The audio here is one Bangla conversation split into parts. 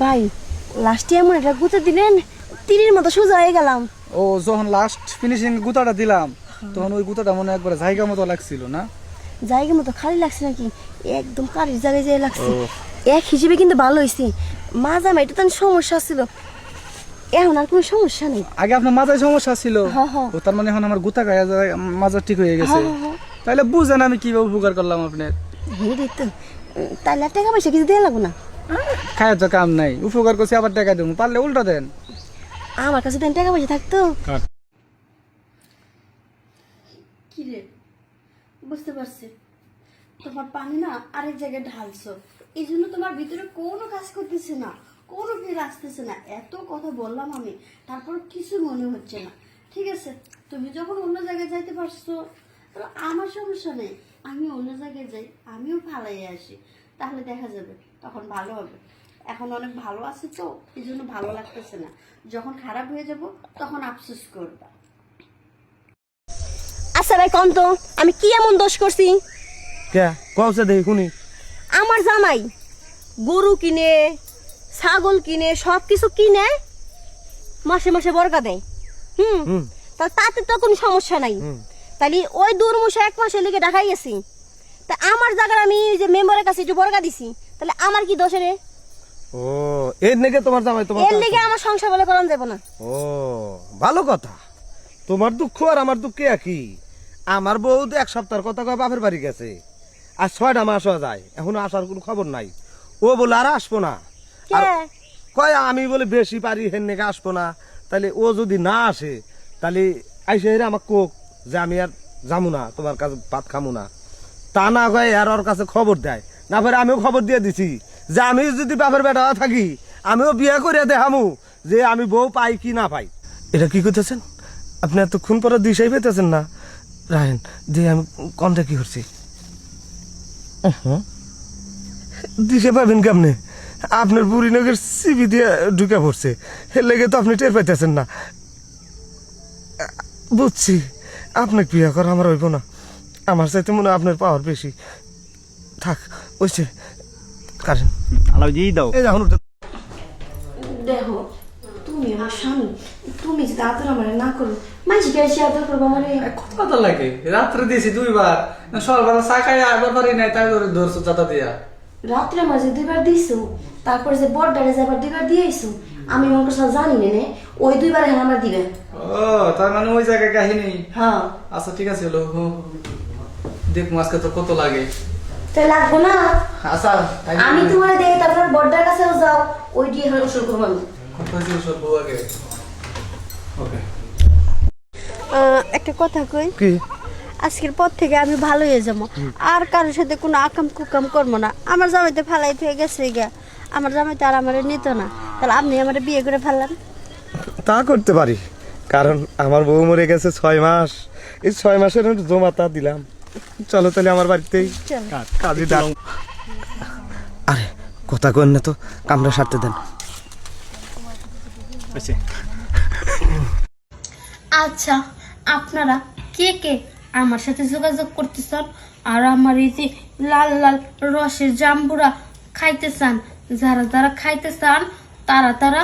ভাই লাস্টে এমন একটা গুঁতে দিলেন তীরের মতো সোজা হয়ে গেলাম। ও যখন লাস্ট ফিনিশিং গুতাটা দিলাম তখন ওই গুতাটা মনে একবার জায়গা মতো লাগছিল না? জায়গা মতো খালি লাগছে নাকি? একদম কারির জায়গায় যেয়ে লাগছে। এক হিসেবে কিন্তু ভালো হয়েছে মাজা এটা তো সমস্যা ছিল। এখন আর কোনো সমস্যা নেই। আগে আপনার মাথায় সমস্যা ছিল। ও তার মানে এখন আমার গুতা গায়ে মাজা ঠিক হয়ে গেছে। তাহলে বুঝেন আমি কীভাবে উপকার করলাম আপনার। হ্যাঁ রে তো তাহলে টাকা পয়সা কিছু দেওয়া লাগবো না। খায় তো কাম নাই উপকার করছি আবার টাকা দেবো। পারলে উল্টা দেন। আমার কাছে দেন টাকা পয়সা থাকতো। কি রে? বুঝতে পারছি। তোমার পানি না আরেক জায়গায় ঢালছো। এই জন্য তোমার ভিতরে কোনো কাজ করতেছে না কোনো ফিল আসতেছে না। এত কথা বললাম আমি তারপর কিছু মনে হচ্ছে না। ঠিক আছে তুমি যখন অন্য জায়গায় যাইতে পারছ আমার সমস্যা নেই। আমি অন্য জায়গায় যাই আমিও ফালাই আসি। তাহলে দেখা যাবে তখন ভালো হবে। এখন অনেক ভালো আছে তো এই জন্য ভালো লাগতেছে না। যখন খারাপ হয়ে যাব তখন আফসোস করবা। আচ্ছা ভাই কম তো আমি কি এমন দোষ করছি? কে? কওছে দেখি শুনি। আমার জামাই গরু কিনে ছাগল কিনে সব কিছু কিনে মাসে মাসে বরকা দেয়। হুম? হুম। তা তাতে তো কোনো সমস্যা নাই। তাহলে ওই দূর মুসে এক মাসের লিগে ঢাকাই গেছি তা আমার জায়গায় আমি ওই যে মেম্বারের কাছে একটু বরকা দিছি। তাহলে আমার কি দোষে রে? ও এর নাকি তোমার জামাই তোমার এর কাছে? আমার সংসার বলে করান যাব না। ও ভালো কথা। তোমার দুঃখ আর আমার দুঃখ একই। আমার বউ তো এক সপ্তাহের কথা কয় বাপের বাড়ি গেছে। আর ছয়টা মাস হওয়া যায় এখনও আসার কোনো খবর নাই। ও বলে আর আসব না। কয় আমি বলে বেশি পারি হেন নাকি আসব না। তাহলে ও যদি না আসে তাহলে আইসে হেরে আমার কোক যে আমি আর যাব না তোমার কাছে ভাত খামু না। তা না কয় আর ওর কাছে খবর দেয়। না পরে আমিও খবর দিয়ে দিছি। যে আমি যদি বাপের বেটা থাকি, আমিও বিয়ে করে দেখামু যে আমি বউ পাই কি না পাই। এটা কি করতেছেন আপনি এতক্ষণ পরে দিশাই পেতেছেন না। রায়ন যে আমি কোনটা কি করছি? দিশে পাবেন কেমনে? আপনার বুড়ি নগের সিবি দিয়ে ঢুকে পড়ছে। এর লেগে তো আপনি টের পাইতেছেন না। বুঝছি। আপনাকে বিয়ে করা আমার হইব না। আমার চাইতে মনে হয় আপনার পাওয়ার বেশি। থাক ওইছে দিয়েই দাও। এই দেখো তুমি আমার স্বামী। তুমি যদি আদর আমার না করো মাঝে আদর করব আমার। কত কথা লাগে? রাত্রে দিয়েছি দুইবার। সকালবেলা চা খাই নাই তাই ধরে ধরছো চাতা দিয়া। রাত্রে মাঝে দুইবার দিছো তারপরে যে বড়ডারে যাবার দুইবার দিয়েছ আমি মন করছিলাম জানি নে, ওই দুইবার হ্যাঁ আমার দিবে। ও তার মানে ওই জায়গায় কাহিনী? হ্যাঁ। আচ্ছা ঠিক আছে হলো। দেখব আজকে তো কত লাগে? লাগবো না? আচ্ছা আমি তোমার দেই তারপর কাছেও যাও ওই দিয়ে হলো শুরু করব আমি। কত হয়েছে আগে ওকে। একটা কথা কই? কি? আজকের পর থেকে আমি ভালো হয়ে যাব। আর কারোর সাথে কোনো আকাম কুকাম করব না। আমার জামাইতে ফালাই হয়ে গেছে গা আমার জামাইতে আর আমার নিত না। তাহলে আপনি আমার বিয়ে করে ফেললেন তা করতে পারি। কারণ আমার বউ মরে গেছে ছয় মাস। এই ছয় মাসের জমা তা দিলাম। চলো তাহলে আমার বাড়িতেই কাজে ডাক আরে কথা কন না তো কামড়া সারতে দেন। আচ্ছা আপনারা কে কে আমার সাথে যোগাযোগ করতে চান আর আমার এই যে লাল লাল রসের জাম্বুরা খাইতে চান যারা যারা খাইতে চান তারা তারা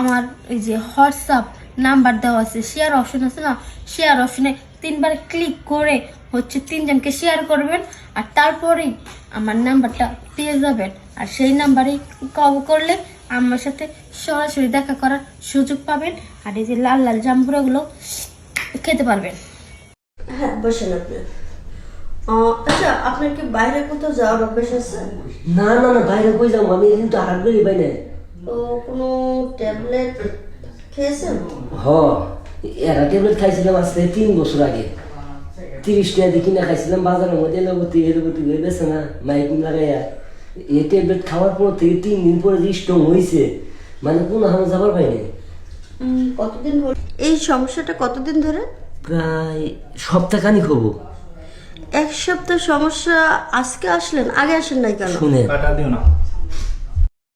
আমার এই যে হোয়াটসঅ্যাপ নাম্বার দেওয়া আছে শেয়ার অপশন আছে না? শেয়ার অপশনে তিনবার ক্লিক করে হচ্ছে তিনজনকে শেয়ার করবেন আর তারপরেই আমার নাম্বারটা পেয়ে যাবেন। আর সেই নাম্বারে কল করলে আমার সাথে সরাসরি দেখা করার সুযোগ পাবেন আর এই যে লাল লাল জাম্বুরাগুলো খেতে পারবেন। হ্যাঁ বসেন আপনি। আচ্ছা আপনার কি বাইরে কোথাও যাওয়ার অভ্যাস আছে? না না না বাইরে কই যাব? আমি কিন্তু বেরি পাই তো কোনো ট্যাবলেট খেয়েছেন? হ এরা ট্যাবলেট খাইছিলাম আজকে তিন বছর আগে। তিরিশ টাকা দিয়ে কিনা খাইছিলাম বাজারের মধ্যে এলোপতি এলোপতি হয়ে গেছে না মাইক লাগাইয়া এই ট্যাবলেট খাওয়ার পর থেকে তিন দিন পরে যে স্ট্রং হয়েছে মানে কোনো হামা যাবার পাইনি কতদিন এই সমস্যাটা কতদিন ধরে প্রায় সপ্তাহখানিক হব এক সপ্তাহ সমস্যা আজকে আসলেন আগে আসেন নাই কেন শুনে কাটা দিও না